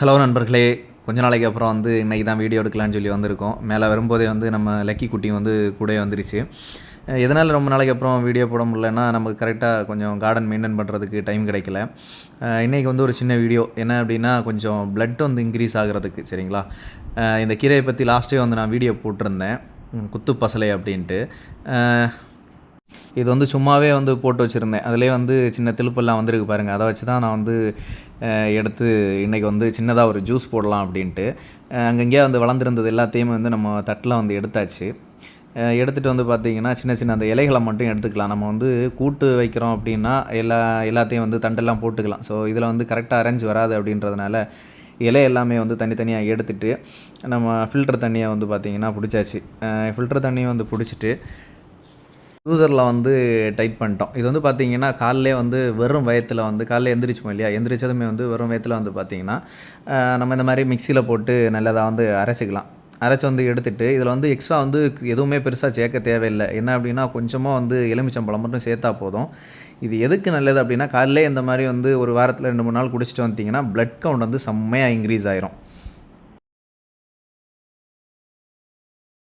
Hello நண்பர்களே. கொஞ்ச நாளைக்கு அப்புறம் வந்து இன்றைக்கி தான் வீடியோ எடுக்கலாம்னு சொல்லி வந்திருக்கோம். மேலே வரும்போதே வந்து நம்ம லக்கி குட்டி வந்து கூட வந்துருச்சு. எதனால் ரொம்ப நாளைக்கு அப்புறம் வீடியோ போட முடியலன்னா நமக்கு கரெக்டாக கொஞ்சம் கார்டன் மெயின்டைன் பண்ணுறதுக்கு டைம் கிடைக்கல. இன்றைக்கி வந்து ஒரு சின்ன வீடியோ என்ன அப்படின்னா கொஞ்சம் பிளட் வந்து இன்க்ரீஸ் ஆகிறதுக்கு சரிங்களா? இந்த கீரையை பற்றி லாஸ்ட்டே வந்து நான் வீடியோ போட்டிருந்தேன். குத்து பசலை அப்படின்ட்டு. இது வந்து சும்மாவே வந்து போட்டு வச்சுருந்தேன். அதிலே வந்து சின்ன திருப்பெல்லாம் வந்திருக்கு பாருங்கள் அதை வச்சு தான் நான் வந்து எடுத்து இன்றைக்கி வந்து சின்னதாக ஒரு ஜூஸ் போடலாம் அப்படின்ட்டு. அங்கங்கேயே வந்து வளர்ந்துருந்தது எல்லாத்தையுமே வந்து நம்ம தட்டில் வந்து எடுத்தாச்சு. எடுத்துகிட்டு வந்து பார்த்திங்கன்னா சின்ன சின்ன அந்த இலைகளை மட்டும் எடுத்துக்கலாம். நம்ம வந்து கூட்டு வைக்கிறோம் அப்படின்னா எல்லா எல்லாத்தையும் வந்து தண்டெல்லாம் போட்டுக்கலாம். ஸோ இதில் வந்து கரெக்டாக அரேஞ்ச் வராது அப்படின்றதுனால இலை எல்லாமே வந்து தனித்தனியாக எடுத்துட்டு நம்ம ஃபில்டர் தண்ணியை வந்து பார்த்திங்கன்னா பிடிச்சாச்சு. ஃபில்டர் தண்ணியை வந்து பிடிச்சிட்டு யூசரில் வந்து டைப் பண்ணிட்டோம். இது வந்து பார்த்தீங்கன்னா காலையிலே வந்து வெறும் வயத்தில் வந்து காலையில் எந்திரிச்சோம் இல்லையா? எந்திரிச்சதுமே வந்து வெறும் வயத்தில் வந்து பார்த்தீங்கன்னா நம்ம இந்த மாதிரி மிக்சியில் போட்டு நல்லதாக வந்து அரைச்சிக்கலாம். அரைச்சி வந்து எடுத்துட்டு இதில் வந்து எக்ஸ்ட்ரா வந்து எதுவுமே பெருசாக சேர்க்க தேவையில்லை. என்ன அப்படின்னா கொஞ்சமாக வந்து எலுமிச்சம்பழம் மட்டும் சேர்த்தா போதும். இது எதுக்கு நல்லது அப்படின்னா காலையிலே இந்த மாதிரி வந்து ஒரு வாரத்தில் ரெண்டு மூணு நாள் குடிச்சிட்டு வந்துட்டிங்கன்னா ப்ளட் கவுண்ட் வந்து செம்மையாக இன்க்ரீஸ் ஆயிரும்.